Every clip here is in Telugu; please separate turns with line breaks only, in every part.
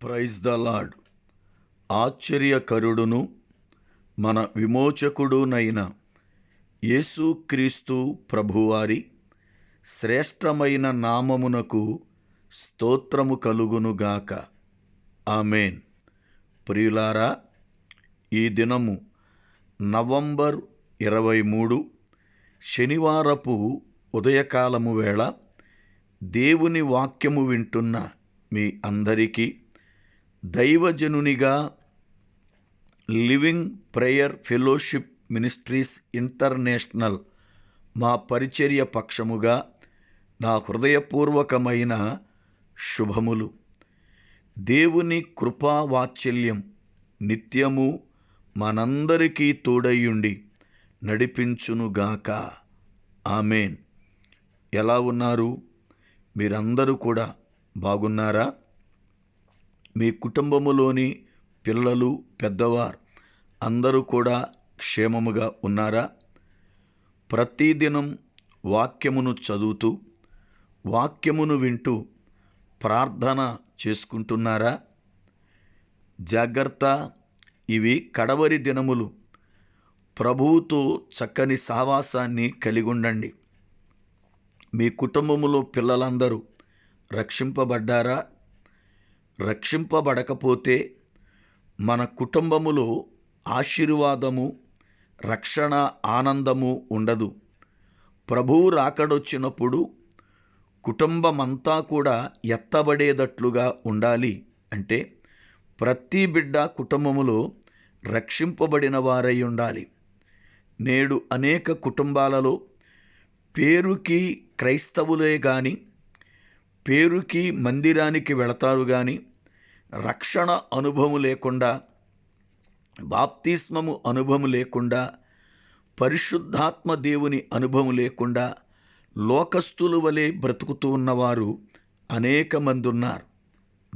ప్రైజ్ ద లాడ్ ఆశ్చర్యకరుడును మన విమోచకుడునైన యేసుక్రీస్తు ప్రభువారి శ్రేష్టమైన నామమునకు స్తోత్రము కలుగునుగాక ఆమెన్. ప్రియులారా ఈ దినము నవంబర్ ఇరవై మూడు శనివారపు ఉదయకాలము వేళ దేవుని వాక్యము వింటున్న మీ అందరికీ దైవజనునిగా living prayer fellowship ministries international మా పరిచర్య పక్షముగా నా హృదయపూర్వకమైన శుభములు. దేవుని కృపా వాత్సల్యం నిత్యము మనందరికీ తోడయ్యుండి నడిపించునుగాక. ఆమెన్. ఎలా ఉన్నారు? మీరందరూ కూడా బాగున్నారా? మీ కుటుంబములోని పిల్లలు పెద్దవారు అందరూ కూడా క్షేమముగా ఉన్నారా? ప్రతిదినం వాక్యమును చదువుతూ వాక్యమును వింటూ ప్రార్థన చేసుకుంటున్నారా? జాగ్రత్త ఇవి కడవరి దినములు. ప్రభువుతో చక్కని సహవాసాన్ని కలిగి ఉండండి మీ కుటుంబములో పిల్లలందరూ రక్షింపబడ్డారా? రక్షింపబడకపోతే మన కుటుంబములో ఆశీర్వాదము రక్షణ ఆనందము ఉండదు. ప్రభువు రాకడొచ్చినప్పుడు కుటుంబమంతా కూడా ఎత్తబడేటట్లుగా ఉండాలి అంటే ప్రతి బిడ్డ కుటుంబములో రక్షింపబడిన వారై ఉండాలి. నేడు అనేక కుటుంబాలలో పేరుకి క్రైస్తవులే కానీ పేరుకి మందిరానికి వెళతారు కానీ రక్షణ అనుభవం లేకుండా బాప్తిస్మము అనుభవం లేకుండా పరిశుద్ధాత్మ దేవుని అనుభవం లేకుండా లోకస్తుల వలె బ్రతుకుతూ ఉన్నవారు అనేక మంది ఉన్నారు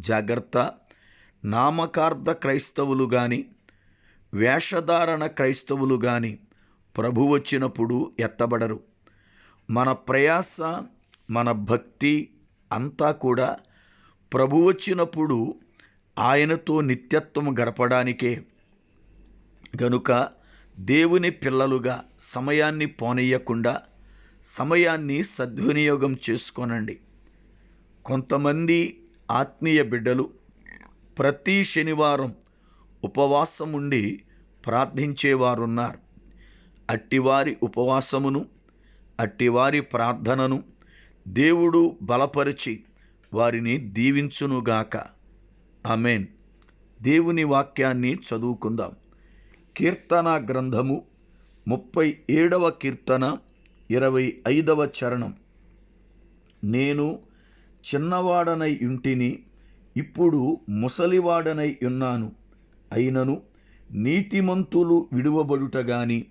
జాగ్రత్త నామకార్థ క్రైస్తవులు కానీ వేషధారణ క్రైస్తవులు కానీ ప్రభు వచ్చినప్పుడు ఎత్తబడరు. మన ప్రయాస మన భక్తి అంతా కూడా ప్రభు వచ్చినప్పుడు ఆయనతో నిత్యత్వం గడపడానికే. గనుక దేవుని పిల్లలుగా సమయాన్ని పోనీయకుండా సమయాన్ని సద్వినియోగం చేసుకోనండి. కొంతమంది ఆత్మీయ బిడ్డలు ప్రతి శనివారం ఉపవాసం ఉండి ప్రార్థించేవారున్నారు. అట్టివారి ఉపవాసమును అట్టివారి ప్రార్థనను దేవుడు బలపరిచి వారిని దీవించునుగాక. ఆమెన్. దేవుని వాక్యాన్ని చదువుకుందాం. కీర్తన గ్రంథము ముప్పై ఏడవ కీర్తన ఇరవై ఐదవ చరణం. నేను చిన్నవాడనై ఇంటిని ఇప్పుడు ముసలివాడనై ఉన్నాను. అయినను నీతిమంతులు విడువబడుట గాని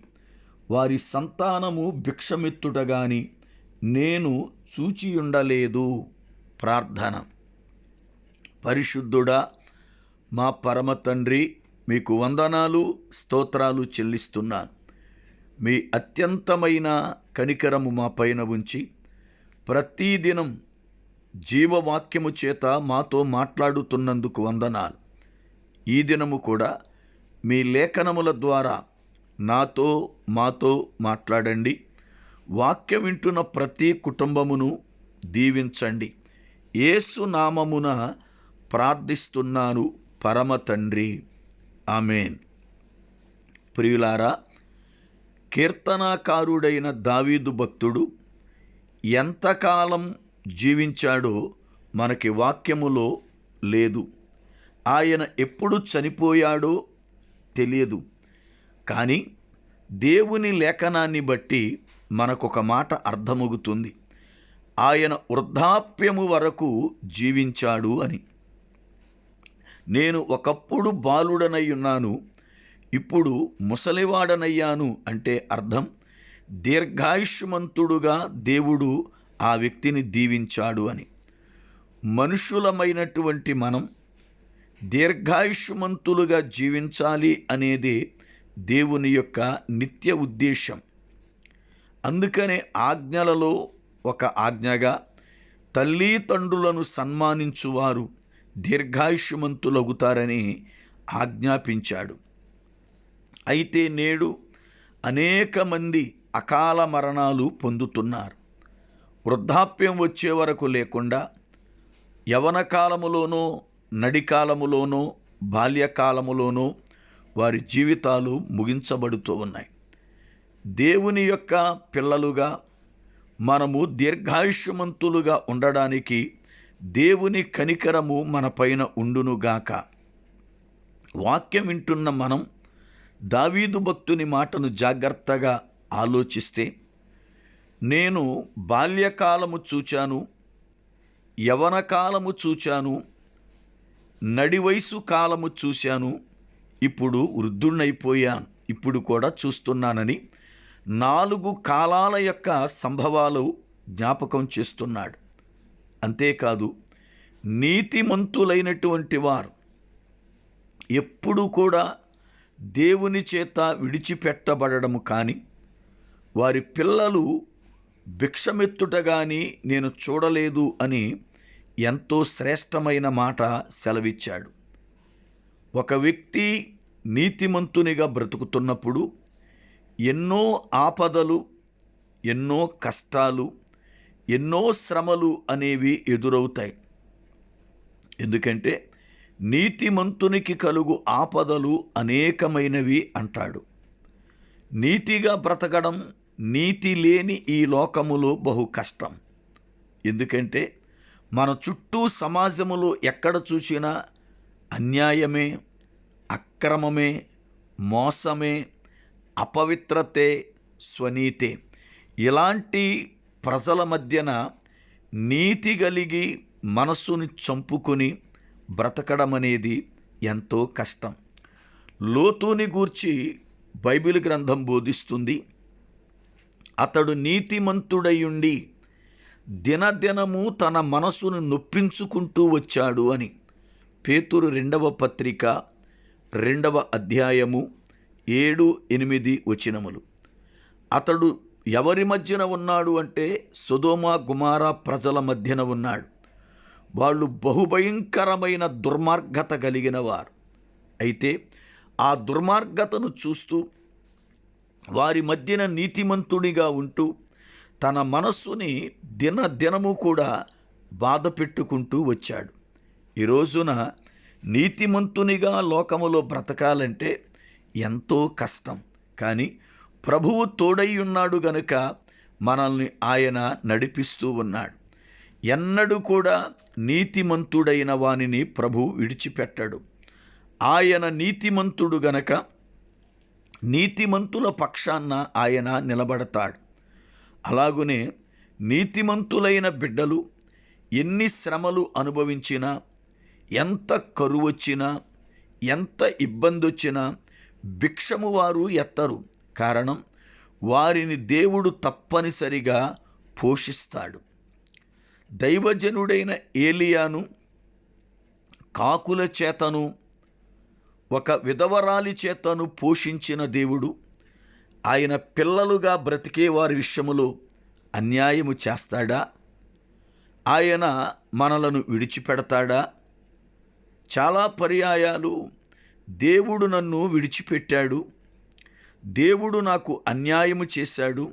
వారి సంతానము భిక్షమెత్తుట గాని నేను సూచియుండలేదు ప్రార్థన. పరిశుద్ధుడా మా పరమ తండ్రి మీకు వందనాలు స్తోత్రాలు చెల్లిస్తున్నాను. మీ అత్యంతమైన కనికరము మా పైన ఉంచి ప్రతిదినం జీవవాక్యము చేత మాతో మాట్లాడుతున్నందుకు వందనాలు. ఈ దినము కూడా మీ లేఖనముల ద్వారా నాతో మాతో మాట్లాడండి. వాక్యం వింటున్న ప్రతి కుటుంబమును దీవించండి. ఏసు నామమున ప్రార్థిస్తున్నాను పరమ తండ్రి. ఆమెన్. ప్రియులారా కీర్తనాకారుడైన దావీదు భక్తుడు ఎంతకాలం జీవించాడో మనకి వాక్యములో లేదు. ఆయన ఎప్పుడు చనిపోయాడో తెలియదు. కానీ దేవుని లేఖనాన్ని బట్టి మనకొక మాట అర్థమవుతుంది ఆయన వృద్ధాప్యము వరకు జీవించాడు అని. నేను ఒకప్పుడు బాలుడనై ఉన్నాను ఇప్పుడు ముసలివాడనయ్యాను అంటే అర్థం. దీర్ఘాయుష్మంతుడుగా దేవుడు ఆ వ్యక్తిని దీవించాడు అని. మనుషులమైనటువంటి మనం దీర్ఘాయుష్మంతులుగా జీవించాలి అనేది దేవుని యొక్క నిత్య ఉద్దేశం. అందుకనే ఆజ్ఞలలో ఒక ఆజ్ఞగా తల్లిదండ్రులను సన్మానించువారు దీర్ఘాయుష్యమంతులగుతారని ఆజ్ఞాపించాడు. అయితే నేడు అనేక మంది అకాల మరణాలు పొందుతున్నారు. వృద్ధాప్యం వచ్చే వరకు లేకుండా యవన కాలములోనో నడికాలములోనో బాల్యకాలములోనో వారి జీవితాలు ముగించబడుతూ ఉన్నాయి. దేవుని యొక్క పిల్లలుగా మనము దీర్ఘాయుష్యమంతులుగా ఉండడానికి దేవుని కనికరము మన పైన ఉండునుగాక వాక్యం వింటున్న మనం దావీదు భక్తుని మాటను జాగ్రత్తగా ఆలోచిస్తే నేను బాల్యకాలము చూచాను యవన కాలము చూచాను నడి వయసు కాలము చూశాను ఇప్పుడు వృద్ధుణ్ణైపోయాను ఇప్పుడు కూడా చూస్తున్నానని నాలుగు కాలాల యొక్క సంభవాలు జ్ఞాపకం చేస్తున్నాడు. అంతేకాదు నీతిమంతులైనటువంటి వారు ఎప్పుడు కూడా దేవుని చేత విడిచిపెట్టబడము కానీ వారి పిల్లలు భిక్షమెత్తుట కానీ నేను చూడలేదు అని ఎంతో శ్రేష్టమైన మాట సెలవిచ్చాడు. ఒక వ్యక్తి నీతిమంతునిగా బ్రతుకుతున్నప్పుడు ఎన్నో ఆపదలు ఎన్నో కష్టాలు ఎన్నో శ్రమలు అనేవి ఎదురవుతాయి. ఎందుకంటే నీతిమంతునికి కలుగు ఆపదలు అనేకమైనవి అంటాడు. నీతిగా బ్రతకడం నీతి లేని ఈ లోకములో బహు కష్టం. ఎందుకంటే మన చుట్టూ సమాజములో ఎక్కడ చూసినా అన్యాయమే అక్రమమే మోసమే అపవిత్రతే స్వనీతే. ఇలాంటి ప్రజల మధ్యన నీతి కలిగి మనస్సుని చంపుకొని బ్రతకడం అనేది ఎంతో కష్టం. లోతుని గూర్చి బైబిల్ గ్రంథం బోధిస్తుంది అతడు నీతిమంతుడయుండి దినదినము తన మనసును నొప్పించుకుంటూ వచ్చాడు అని పేతురు రెండవ పత్రిక రెండవ అధ్యాయము ఏడు ఎనిమిది వచనములు. అతడు ఎవరి మధ్యన ఉన్నాడు అంటే సుధోమ గుమార ప్రజల మధ్యన ఉన్నాడు. వాళ్ళు బహుభయంకరమైన దుర్మార్గత కలిగిన వారు. అయితే ఆ దుర్మార్గతను చూస్తూ వారి మధ్యన నీతిమంతుడిగా ఉంటూ తన మనస్సుని దిన దినము కూడా బాధ పెట్టుకుంటూ వచ్చాడు. ఈ రోజున నీతిమంతునిగా లోకములో బ్రతకాలంటే ఎంతో కష్టం. కానీ ప్రభువు తోడై ఉన్నాడు గనుక మనల్ని ఆయన నడిపిస్తూ ఉన్నాడు. ఎన్నడూ కూడా నీతిమంతుడైన వానిని ప్రభు విడిచిపెట్టడు. ఆయన నీతిమంతుడు గనక నీతిమంతుల పక్షాన ఆయన నిలబడతాడు. అలాగునే నీతిమంతులైన బిడ్డలు ఎన్ని శ్రమలు అనుభవించినా ఎంత కరువు వచ్చినా ఎంత ఇబ్బంది వచ్చినా భిక్షము వారు ఎత్తరు. కారణం వారిని దేవుడు తప్పనిసరిగా పోషిస్తాడు. దైవజనుడైన ఏలియాను కాకుల చేతను ఒక విధవరాలి చేతను పోషించిన దేవుడు ఆయన పిల్లలుగా బ్రతికే వారి విషయములో అన్యాయము చేస్తాడా? ఆయన మనలను విడిచిపెడతాడా? చాలా పర్యాయాలు దేవుడు నన్ను విడిచిపెట్టాడు. దేవుడు నాకు అన్యాయము చేశాడు.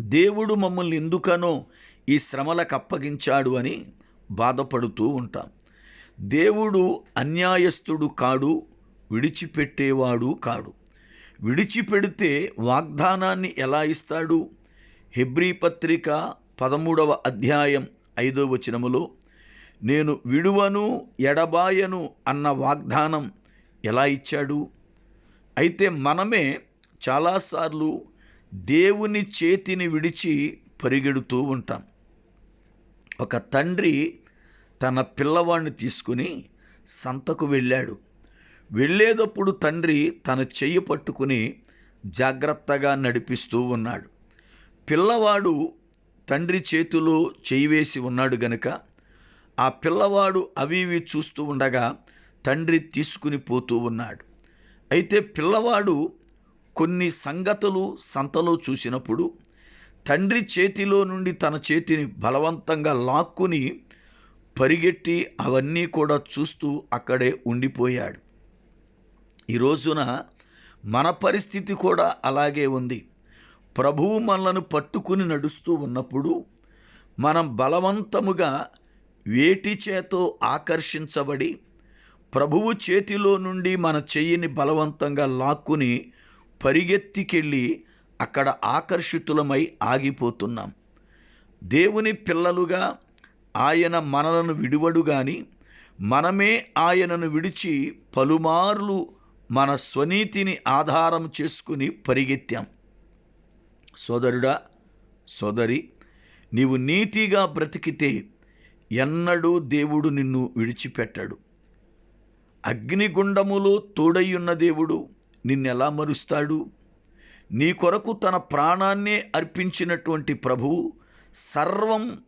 దేవుడు మమ్మల్ని ఎందుకనో ఈ శ్రమలకు అప్పగించాడు అని బాధపడుతూ ఉంటాం. దేవుడు అన్యాయస్తుడు కాడు విడిచిపెట్టేవాడు కాడు. విడిచిపెడితే వాగ్దానాన్ని ఎలా ఇస్తాడు? హెబ్రీ పత్రిక పదమూడవ అధ్యాయం ఐదో వచనములో నేను విడువను ఎడబాయను అన్న వాగ్దానం ఎలా ఇచ్చాడు? అయితే మనమే చాలాసార్లు దేవుని చేతిని విడిచి పరిగెడుతూ ఉంటాం. ఒక తండ్రి తన పిల్లవాడిని తీసుకుని సంతకు వెళ్ళాడు. వెళ్ళేటప్పుడు తండ్రి తన చెయ్యి పట్టుకుని జాగ్రత్తగా నడిపిస్తూ ఉన్నాడు. పిల్లవాడు తండ్రి చేతిలో చేయి వేసి ఉన్నాడు గనుక ఆ పిల్లవాడు అవి ఇవి చూస్తూ ఉండగా తండ్రి తీసుకుని పోతూ ఉన్నాడు. అయితే పిల్లవాడు కొన్ని సంగతులు సంతలో చూసినప్పుడు తండ్రి చేతిలో నుండి తన చేతిని బలవంతంగా లాక్కుని పరిగెట్టి అవన్నీ కూడా చూస్తూ అక్కడే ఉండిపోయాడు. ఈ రోజున మన పరిస్థితి కూడా అలాగే ఉంది. ప్రభువు మనలను పట్టుకుని నడుస్తూ ఉన్నప్పుడు మనం బలవంతముగా వేటి చేతో ఆకర్షించబడి ప్రభువు చేతిలో నుండి మన చెయ్యిని బలవంతంగా లాక్కుని పరిగెత్తికెళ్ళి అక్కడ ఆకర్షితులమై ఆగిపోతున్నాం. దేవుని పిల్లలుగా ఆయన మనలను విడువడు గాని మనమే ఆయనను విడిచి పలుమార్లు మన స్వనీతిని ఆధారం చేసుకుని పరిగెత్తాం. సోదరుడా సోదరి నీవు నీతిగా బ్రతికితే ఎన్నడూ దేవుడు నిన్ను విడిచిపెట్టాడు. అగ్నిగుండములో తోడయ్యున్న దేవుడు నిన్నెలా మరుస్తాడు? నీ కొరకు తన ప్రాణాన్నే అర్పించినటువంటి ప్రభువు సర్వం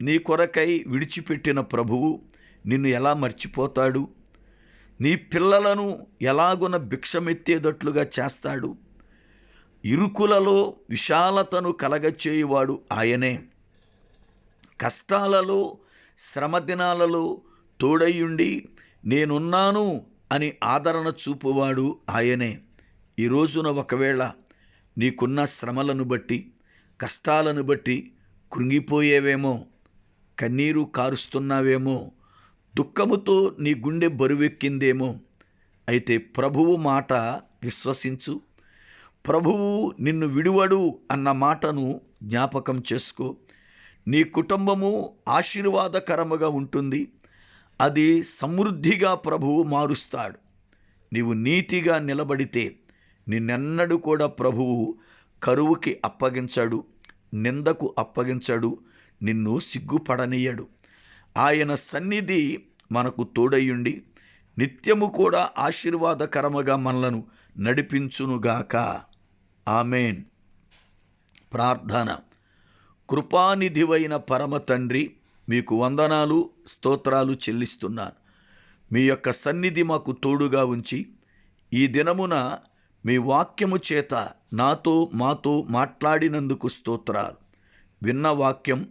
నీ కొరకై విడిచిపెట్టిన ప్రభువు నిన్ను ఎలా మర్చిపోతాడు? నీ పిల్లలను ఎలాగున భిక్షమెత్తేటట్లుగా చేస్తాడు? ఇరుకులలో విశాలతను కలగచేయువాడు ఆయనే. కష్టాలలో శ్రమ దినాలలో తోడయ్యుండి నేనున్నాను అని ఆదరణ చూపువాడు ఆయనే. ఈ రోజున ఒకవేళ నీకున్న శ్రమలను బట్టి కష్టాలను బట్టి కృంగిపోయేవేమో కన్నీరు కారుస్తున్నావేమో దుఃఖముతో నీ గుండె బరువెక్కిందేమో అయితే ప్రభువు మాట విశ్వసించు. ప్రభువు నిన్ను విడువడు అన్న మాటను జ్ఞాపకం చేసుకో. నీ కుటుంబము ఆశీర్వాదకరముగా ఉంటుంది. అది సమృద్ధిగా ప్రభువు మారుస్తాడు. నీవు నీతిగా నిలబడితే నిన్నెన్నడూ కూడా ప్రభువు కరువుకి అప్పగించాడు నిందకు అప్పగించాడు నిన్ను సిగ్గుపడనీయడు. ఆయన సన్నిధి మనకు తోడయ్యుండి నిత్యము కూడా ఆశీర్వాదకరముగా మనలను నడిపించునుగాక. ఆమెన్. ప్రార్థన. కృపానిధివైన పరమ తండ్రి మీకు వందనాలు స్తోత్రాలు చెల్లిస్తున్నాను. మీ యొక్క సన్నిధి మాకు తోడుగా ఉంచి ఈ దినమున మీ వాక్యము చేత నాతో మాతో మాట్లాడినందుకు స్తోత్రాలు. విన్న వాక్యం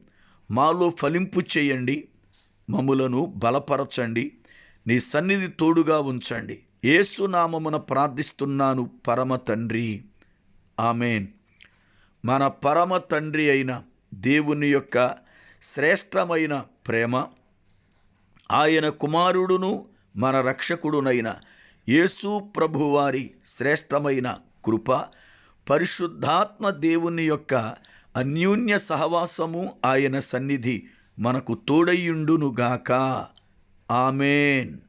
మాలో ఫలింపు చేయండి మమ్ములను బలపరచండి నీ సన్నిధి తోడుగా ఉంచండి. ఏసునామమున ప్రార్థిస్తున్నాను పరమ తండ్రి. ఆమెన్. మన పరమ తండ్రి అయిన దేవుని యొక్క శ్రేష్టమైన ప్రేమ ఆయన కుమారుడును మన రక్షకుడునైన యేసు ప్రభువారి శ్రేష్టమైన కృప పరిశుద్ధాత్మ దేవుని యొక్క అన్యోన్య సహవాసము ఆయన సన్నిధి మనకు తోడయ్యుండునుగాక. ఆమెన్.